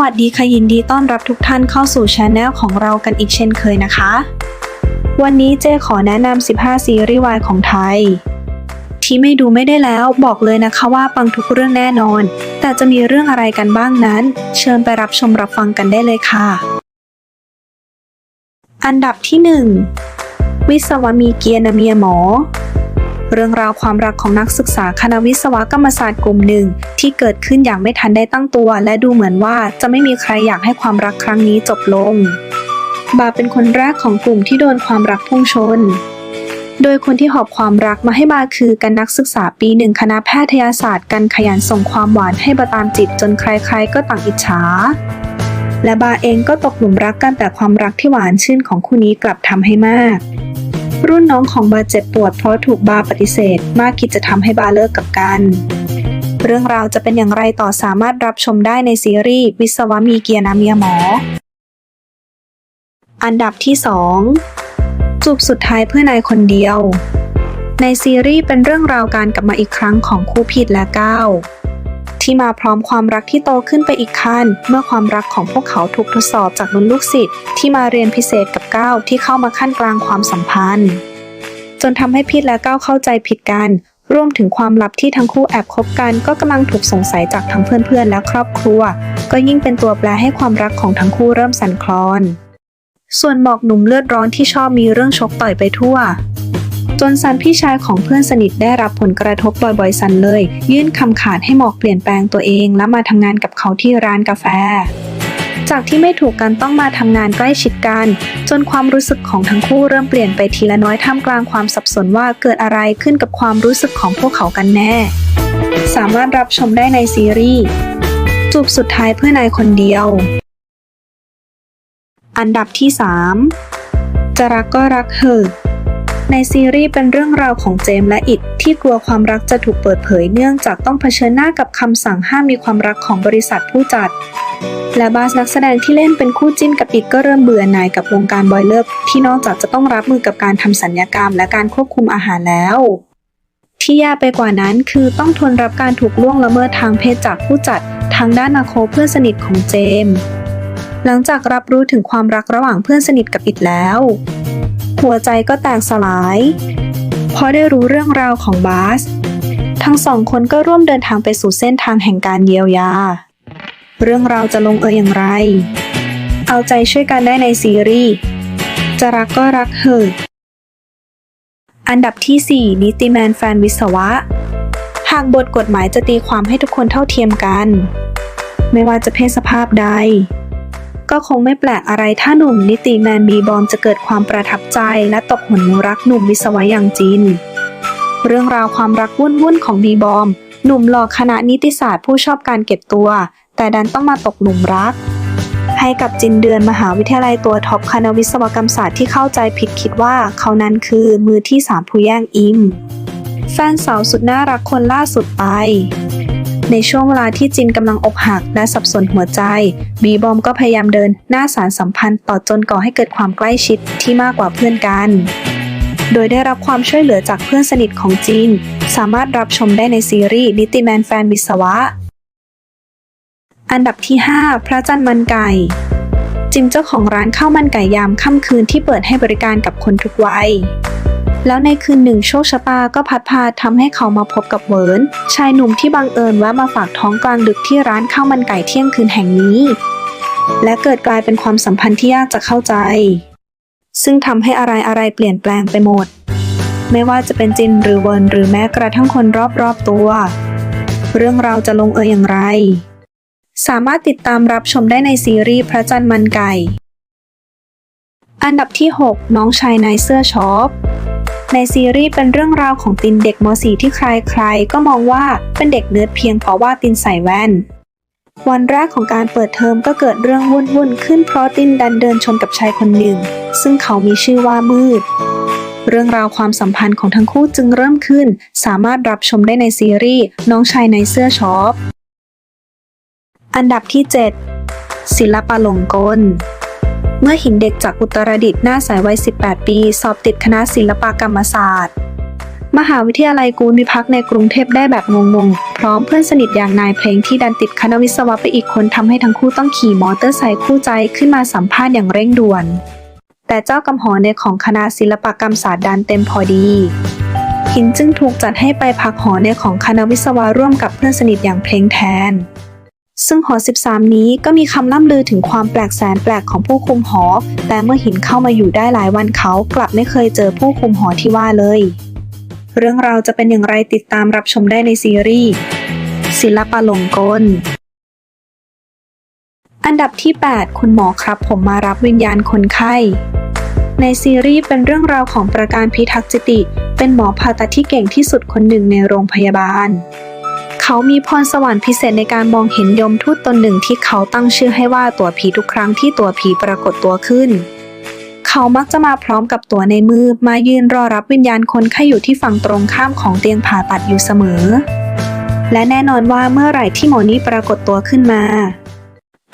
วัสดีค่ะยินดีต้อนรับทุกท่านเข้าสู่ช anel ของเรากันอีกเช่นเคยนะคะ วันนี้เจขอแนะนำ 15 ซีรีส์วายของไทย ที่ไม่ดูไม่ได้แล้วบอกเลยนะคะว่าปังทุกเรื่องแน่นอน แต่จะมีเรื่องอะไรกันบ้างนั้น เชิญไปรับชมรับฟังกันได้เลยค่ะ อันดับที่ 1 วิศวมีเกียรนาเมียหมอ เรื่องราวความรักของนักศึกษาคณะวิศวกรรมศาสตร์กลุ่มหนึ่ง ที่เกิดขึ้นอย่างไม่ทันได้ตั้งตัว และดูเหมือนว่าจะไม่มีใครอยากให้ความรักครั้งนี้จบลง บาเป็นคนแรกของกลุ่มที่โดนความรักพุ่งชน โดยคนที่หอบความรักมาให้บาคือกันนักศึกษาปีหนึ่งคณะแพทยศาสตร์กันขยันส่งความหวานให้บาตามจิตจนใครๆก็ต่างอิจฉาและบาเองก็ตกหลุมรักกันแต่ความรักที่หวานชื่นของคู่นี้กลับทำให้มาก รุ่นน้องของบาเจ็บปวดเพราะถูกบาปฏิเสธ มากคิดจะทำให้บาเลิกกับกัน เรื่องราวจะเป็นอย่างไรต่อสามารถรับชมได้ในซีรีส์วิศวะมีเกียรนามียหมอ อันดับที่ 2 จูบสุดท้ายเพื่อนายคนเดียว ในซีรีส์เป็นเรื่องราวการกลับมาอีกครั้งของคู่พีทและก้าว ที่มาพร้อมความรักที่โตขึ้นไปอีกขั้น เมื่อความรักของพวกเขาถูกทดสอบจากรุ่นลูกศิษย์ที่มาเรียนพิเศษกับก้าวที่เข้ามาขั้นกลางความสัมพันธ์ จนทำให้พีทและก้าวเข้าใจผิดกัน รวมถึงความลับที่ทั้งคู่แอบคบกัน ก็กำลังถูกสงสัยจากทั้งเพื่อนๆและครอบครัว ก็ยิ่งเป็นตัวแปรให้ความรักของทั้งคู่เริ่มสั่นคลอน ส่วนหมอกหนุ่มเลือดร้อนที่ชอบมีเรื่องชกต่อยไปทั่ว จนซันพี่ชายของเพื่อนสนิทได้รับผลกระทบบ่อยๆซันเลย ยื่นคำขาดให้หมอกเปลี่ยนแปลงตัวเอง และมาทำงานกับเขาที่ร้านกาแฟจากที่ไม่ถูกกันต้องมาทำงานใกล้ชิดกัน จนความรู้สึกของทั้งคู่เริ่มเปลี่ยนไปทีละน้อยท่ามกลางความสับสนว่าเกิดอะไรขึ้นกับความรู้สึกของพวกเขากันแน่ สามารถรับชมได้ในซีรีส์จูบสุดท้ายเพื่อนายคนเดียว อันดับที่ 3 จะรักก็รักเถอะ ในซีรีส์เป็นเรื่องราวของเจมและอิดที่กลัวความรักจะถูกเปิดเผยเนื่องจากต้องเผชิญหน้ากับคำสั่งห้ามมีความรักของบริษัทผู้จัด และบาสนักแสดงที่เล่นเป็นคู่จิ้นกับอิดก็เริ่มเบื่อหน่ายกับวงการบอยเลอร์ที่นอกจากจะต้องรับมือกับการทำสัญญกรรมและการควบคุมอาหารแล้วที่แย่ไปกว่านั้นคือต้องทนรับการถูกล่วงละเมิดทางเพศจากผู้จัดทางด้านนาโคเพื่อนสนิทของเจม หลังจากรับรู้ถึงความรักระหว่างเพื่อนสนิทกับอิดแล้ว หัวใจก็แตกสลาย พอได้รู้เรื่องราวของบาส ทั้งสองคนก็ร่วมเดินทางไปสู่เส้นทางแห่งการเยียวยา เรื่องราวจะลงเอยอย่างไร เอาใจช่วยกันได้ในซีรีส์จะรักก็รักเถอะอันดับที่ 4 นิติแมนแฟนวิศวะ หากบทกฎหมายจะตีความให้ทุกคนเท่าเทียมกัน ไม่ว่าจะเพศสภาพใด ก็คงไม่แปลกอะไรถ้าหนุ่มนิติแมนบีบอมจะเกิดความประทับใจและตกหลุมรักหนุ่มวิศวะอย่างจิน เรื่องราวความรักวุ่นๆของบีบอม หนุ่มหล่อคณะนิติศาสตร์ผู้ชอบการเก็บตัว แต่ดันต้องมาตกหลุมรัก ให้กับจินเดือนมหาวิทยาลัยตัวท็อปคณะวิศวกรรมศาสตร์ที่เข้าใจผิดคิดว่าเขานั้นคือมือที่สามผู้แย่งอิมแฟนสาวสุดน่ารักคนล่าสุดไป ในช่วงเวลาที่จินกำลังอกหักและสับสนหัวใจ บีบอมก็พยายามเดินหน้าสารสัมพันธ์ต่อจนก่อให้เกิดความใกล้ชิดที่มากกว่าเพื่อนกัน โดยได้รับความช่วยเหลือจากเพื่อนสนิทของจินสามารถรับชมได้ในซีรีส์นิติแมนแฟนวิศวะ อันดับที่ 5 พระจันทร์มันไก่จิมเจ้าของร้านข้าวมันไก่ยามค่ำคืนที่เปิดให้บริการกับคนทุกวัย แล้วในคืนหนึ่งโชคชะตาก็พัดพาทำให้เขามาพบกับเวิร์นชายหนุ่มที่บังเอิญแวะมาฝากท้องกลางดึกที่ร้านข้าวมันไก่เที่ยงคืนแห่งนี้ และเกิดกลายเป็นความสัมพันธ์ที่ยากจะเข้าใจ ซึ่งทำให้อะไรอะไรๆเปลี่ยนแปลงไปหมด ไม่ว่าจะเป็นจินหรือเวิร์นหรือแม้กระทั่งคนรอบๆตัว เรื่องราวจะลงเอยอย่างไร สามารถติดตามรับชมได้ในซีรีส์พระจันทร์มันไก่ อันดับที่ 6 น้องชายนายเสื้อช็อป ในซีรีส์เป็นเรื่องราวของตินเด็กม .4 ที่ใครๆ ก็มองว่าเป็นเด็กเนื้อเพียงเพราะว่าตินใส่แว่น วันแรกของการเปิดเทอมก็เกิดเรื่องวุ่นๆขึ้นเพราะตินดันเดินชนกับชายคนหนึ่ง ซึ่งเขามีชื่อว่ามืด เรื่องราวความสัมพันธ์ของทั้งคู่จึงเริ่มขึ้น สามารถรับชมได้ในซีรีส์น้องชายในเสื้อช็อปอันดับที่ 7 ศิลปะหลงกล เมื่อหินเด็กจากอุตรดิตถ์หน้าใสวัย 18 ปี สอบติดคณะศิลปกรรมศาสตร์ มหาวิทยาลัยกูลวิพักในกรุงเทพได้แบบงงๆ พร้อมเพื่อนสนิทอย่างนายเพลงที่ดันติดคณะวิศวะไปอีกคนทำให้ทั้งคู่ต้องขี่มอเตอร์ไซค์คู่ใจขึ้นมาสัมภาษณ์อย่างเร่งด่วน แต่เจ้ากำหอในของคณะศิลปกรรมศาสตร์ดันเต็มพอดีหินจึงถูกจัดให้ไปพักหอในของคณะวิศวะร่วมกับเพื่อนสนิทอย่างเพลงแทน ซึ่งหอ 13 นี้ก็มีคำล่ำลือถึงความแปลกแสนแปลกของผู้คุมหอ แต่เมื่อหินเข้ามาอยู่ได้หลายวันเขากลับไม่เคยเจอผู้คุมหอที่ว่าเลย เรื่องราวจะเป็นอย่างไรติดตามรับชมได้ในซีรีส์ศิลปะหลงกล อันดับที่ 8 คุณหมอครับผมมารับวิญญาณคนไข้ ในซีรีส์เป็นเรื่องราวของประการพิทักษ์จิติ เป็นหมอผ่าตัดที่เก่งที่สุดคนหนึ่งในโรงพยาบาล เขามีพรสวรรค์พิเศษในการมองเห็นยมทูตตนหนึ่งที่เขาตั้งชื่อให้ว่าตัวผีทุกครั้งที่ตัวผีปรากฏตัวขึ้น เขามักจะมาพร้อมกับตัวในมือมายืนรอรับวิญญาณคนไข้อยู่ที่ฝั่งตรงข้ามของเตียงผ่าตัดอยู่เสมอ และแน่นอนว่าเมื่อไหร่ที่หมอนี่ปรากฏตัวขึ้นมา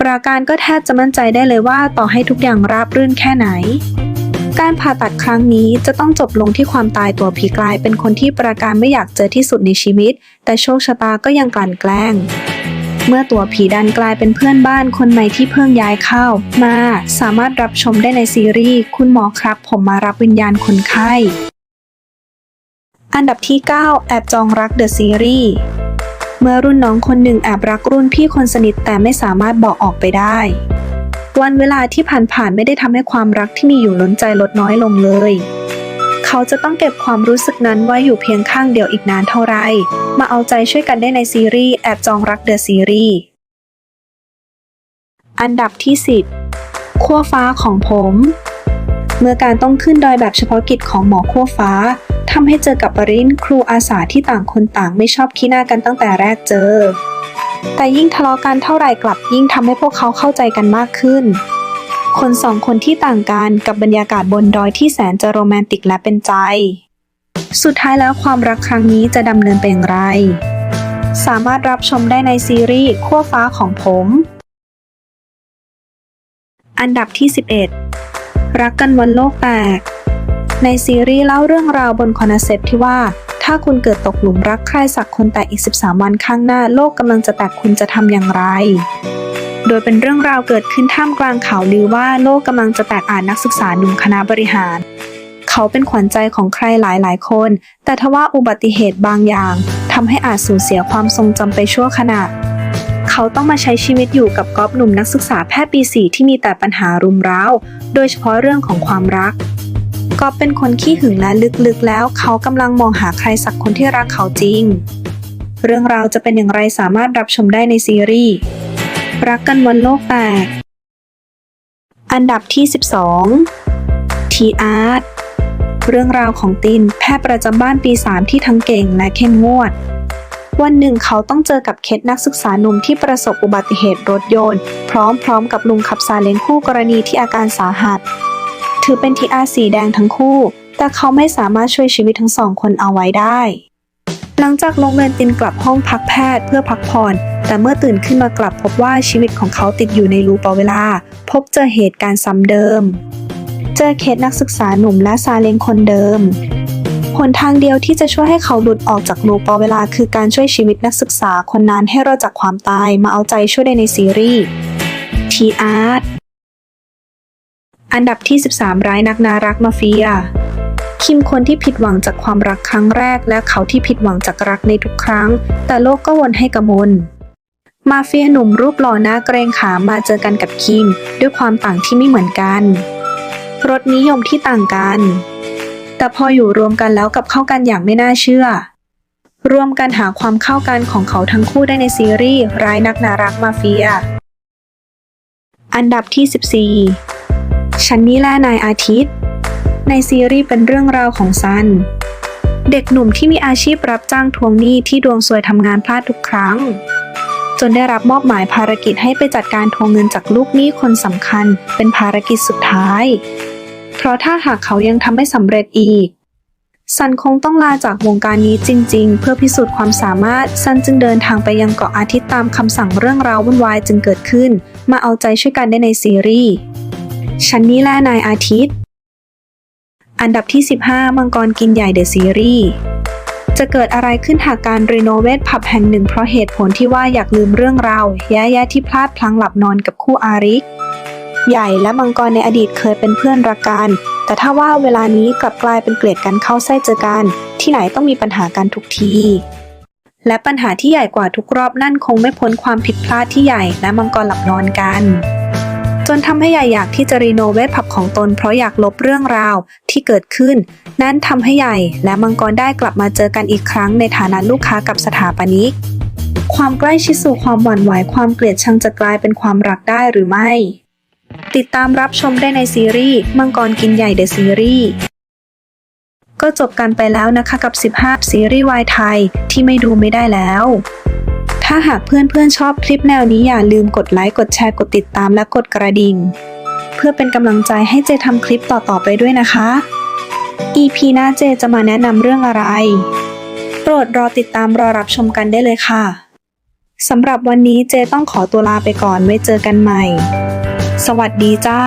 ปราการก็แทบจะมั่นใจได้เลยว่าต่อให้ทุกอย่างราบรื่นแค่ไหน การผ่าตัดครั้งนี้จะต้องจบลงที่ความตายตัวผีกลายเป็นคนที่ปราการไม่อยากเจอที่สุดในชีวิต แต่โชคชะตาก็ยังกลั่นแกล้ง เมื่อตัวผีดันกลายเป็นเพื่อนบ้านคนใหม่ที่เพิ่งย้ายเข้า มาสามารถรับชมได้ในซีรีส์คุณหมอครับ ผมมารับวิญญาณคนไข้ อันดับที่ 9 แอบจองรักเดอะซีรีส์เมื่อรุ่นน้องคนหนึ่งแอบรักรุ่นพี่คนสนิทแต่ไม่สามารถบอกออกไปได้ วันเวลาที่ผ่านๆไม่ได้ทำให้ความรักที่มีอยู่ล้นใจลดน้อยลงเลย เขาจะต้องเก็บความรู้สึกนั้นไว้อยู่เพียงข้างเดียวอีกนานเท่าไร มาเอาใจช่วยกันได้ในซีรีส์แอบจองรักเดอะซีรีส์อันดับที่ 10ขั้วฟ้าของผม เมื่อการต้องขึ้นดอยแบบเฉพาะกิจของหมอขั้วฟ้าทำให้เจอกับปรินครูอาสาที่ต่างคนต่างไม่ชอบขี้หน้ากันตั้งแต่แรกเจอ แต่ยิ่งทะเลาะกันเท่าไหร่กลับยิ่งทำให้พวกเขาเข้าใจกันมากขึ้น คนสองคนที่ต่างกันกับบรรยากาศบนดอยที่แสนจะโรแมนติกและเป็นใจ สุดท้ายแล้วความรักครั้งนี้จะดำเนินไปอย่างไร สามารถรับชมได้ในซีรีส์ขั้วฟ้าของผม อันดับที่ 11 รักกันวันโลกแตก ในซีรีส์เล่าเรื่องราวบนคอนเซปที่ว่า ถ้าคุณเกิดตกหลุมรักใครสักคนแต่อีก 13 วันข้างหน้าโลกกำลังจะแตกคุณจะทำอย่างไร โดยเป็นเรื่องราวเกิดขึ้นท่ามกลางข่าวลือว่าโลกกำลังจะแตกอ่านนักศึกษาหนุ่มคณะบริหาร เขาเป็นขวัญใจของใครหลายๆคน แต่ทว่าอุบัติเหตุบางอย่างทำให้อาจสูญเสียความทรงจำไปชั่วขณะเขาต้องมาใช้ชีวิตอยู่กับก๊อฟหนุ่มนักศึกษาแพทย์ปีสี่ที่มีแต่ปัญหารุมเร้า โดยเฉพาะเรื่องของความรัก ก๊อฟเป็นคนขี้หึงและลึกๆ แล้วเขากำลังมองหาใครสักคนที่รักเขาจริง เรื่องราวจะเป็นอย่างไรสามารถรับชมได้ในซีรีส์ รักกันวันโลกแตก อันดับที่ 12 ทีอาร์ตเรื่องราวของตินแพทย์ประจำบ้านปี 3 ที่ทั้งเก่งและเข้มงวด วันหนึ่งเขาต้องเจอกับเคสนักศึกษาหนุ่มที่ประสบอุบัติเหตุรถยนต์ พร้อมๆกับลุงขับซาเล้งคู่กรณีที่อาการสาหัส ถือเป็นทีอาร์สีแดงทั้งคู่ แต่เขาไม่สามารถช่วยชีวิตทั้งสองคนเอาไว้ได้ หลังจากลงเดินตินกลับห้องพักแพทย์เพื่อพักผ่อน แต่เมื่อตื่นขึ้นมากลับพบว่าชีวิตของเขาติดอยู่ในรูปเวลา พบเจอเหตุการณ์ซ้ำเดิม เจอเคสนักศึกษาหนุ่มและซาเลงคนเดิมหนทางเดียวที่จะช่วยให้เขาหลุดออกจากรูปเวลาคือการช่วยชีวิตนักศึกษาคนนั้นให้รอดจากความตายมาเอาใจช่วยได้ในซีรีส์ทีอาร์ อันดับที่ 13 ร้ายนักนารักมาเฟีย คิมคนที่ผิดหวังจากความรักครั้งแรก และเขาที่ผิดหวังจากรักในทุกครั้ง แต่โลกก็วนให้กระมนมาเฟียหนุ่มรูปหล่อหน้าเกรงขามมาเจอกันกับคิม ด้วยความต่างที่ไม่เหมือนกันรสนิยมที่ต่างกัน แต่พออยู่รวมกันแล้วกับเข้ากันอย่างไม่น่าเชื่อ รวมกันหาความเข้ากันของเขาทั้งคู่ได้ในซีรีส์ร้ายนักนารักมาเฟีย อันดับที่ 14 ฉันนี่แหละนายอาทิตย์ ในซีรีส์เป็นเรื่องราวของซัน เด็กหนุ่มที่มีอาชีพรับจ้างทวงหนี้ที่ดวงซวยทำงานพลาดทุกครั้ง จนได้รับมอบหมายภารกิจให้ไปจัดการทวงเงินจากลูกหนี้คนสำคัญ เป็นภารกิจสุดท้าย เพราะถ้าหากเขายังทำไม่สำเร็จอีกซันคงต้องลาจากวงการนี้จริง ๆ เพื่อพิสูจน์ความสามารถ ซันจึงเดินทางไปยังเกาะอาทิตย์ตามคำสั่งเรื่องราววุ่นวายจึงเกิดขึ้น มาเอาใจช่วยกันได้ในซีรีส์ ฉันนี่แหละนายอาทิตย์ อันดับที่ 15 มังกรกินใหญ่เดอะซีรีส์จะเกิดอะไรขึ้นหากการรีโนเวทผับแห่งหนึ่งเพราะเหตุผลที่ว่าอยากลืมเรื่องราวแย่ๆที่พลาดพลั้งหลับนอนกับคู่อาริก ใหญ่และมังกรในอดีตเคยเป็นเพื่อนรักกัน แต่ถ้าว่าเวลานี้กลับกลายเป็นเกลียดกันเข้าไส้เจอกัน ที่ไหนต้องมีปัญหากันทุกที และปัญหาที่ใหญ่กว่าทุกรอบนั่นคงไม่พ้นความผิดพลาดที่ใหญ่และมังกรหลับนอนกัน จนทำให้ใหญ่อยากที่จะรีโนเวทผับของตนเพราะอยากลบเรื่องราวที่เกิดขึ้น นั่นทำให้ใหญ่และมังกรได้กลับมาเจอกันอีกครั้งในฐานะลูกค้ากับสถาปนิก ความใกล้ชิดสู่ความหวั่นไหวความเกลียดชังจะกลายเป็นความรักได้หรือไม่ ติดตามรับชมได้ในซีรีส์มังกรกินใหญ่เดอะซีรีส์ก็จบกันไปแล้วนะคะกับ 15 ซีรีส์วายไทยที่ไม่ดูไม่ได้แล้ว ถ้าหากเพื่อนๆชอบคลิปแนวนี้อย่าลืมกดไลค์ กดแชร์ กดติดตามและกดกระดิ่ง เพื่อเป็นกำลังใจให้เจทำคลิปต่อๆไปด้วยนะคะ EP หน้าเจจะมาแนะนำเรื่องอะไร โปรดรอติดตามรอรับชมกันได้เลยค่ะสำหรับวันนี้เจต้องขอตัวลาไปก่อนไว้เจอกันใหม่ สวัสดีจ้า